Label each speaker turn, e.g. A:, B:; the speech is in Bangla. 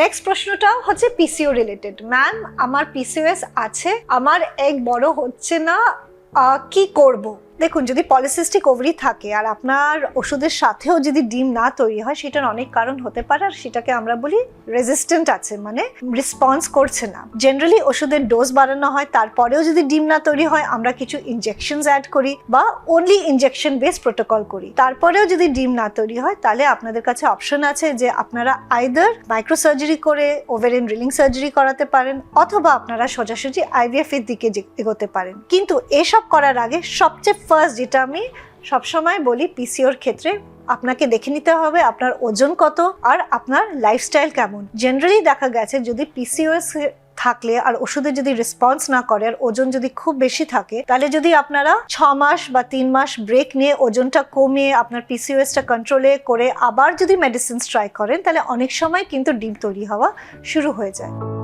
A: নেক্সট প্রশ্নটা হচ্ছে পিসিও রিলেটেড ম্যাম আমার পিসিওএস আছে। আমার এক বড় হচ্ছে না কি করব? দেখুন, যদি পলিসিস্টিক ওভারি থাকে আর আপনার ওষুধের সাথেও যদি ডিম না তৈরি হয়, সেটার অনেক কারণ হতে পারে আর সেটাকে আমরা বলি রেজিস্ট্যান্ট আছে মানে রেসপন্স করছে না। জেনারেলি ওষুধের ডোজ বাড়ানো হয়, তারপরেও যদি ডিম না তৈরি হয়, আমরা কিছু ইনজেকশনস অ্যাড করি বা অনলি ইনজেকশন বেস প্রোটোকল করি। তারপরেও যদি ডিম না তৈরি হয়, তাহলে আপনাদের কাছে অপশন আছে যে আপনারা আইদার মাইক্রোসার্জারি করে ওভেরিয়ান রিলিং সার্জারি করাতে পারেন, অথবা আপনারা সোজাসুজি আইভিএফ এর দিকে এগোতে পারেন। কিন্তু এসব করার আগে সবচেয়ে ফার্স্ট যেটা আমি সবসময় বলি পিসিওর ক্ষেত্রে আপনাকে দেখে নিতে হবে আপনার ওজন কত আর আপনার লাইফস্টাইল কেমন। জেনারেলি দেখা গেছে, যদি পিসিওএস থাকলে আর ওষুধে যদি রেসপন্স না করে আর ওজন যদি খুব বেশি থাকে, তাহলে যদি আপনারা ছ মাস বা তিন মাস ব্রেক নিয়ে ওজনটা কমিয়ে আপনার পিসিওএসটা কন্ট্রোলে করে আবার যদি মেডিসিনস ট্রাই করেন, তাহলে অনেক সময় কিন্তু ডিম তৈরি হওয়া শুরু হয়ে যায়।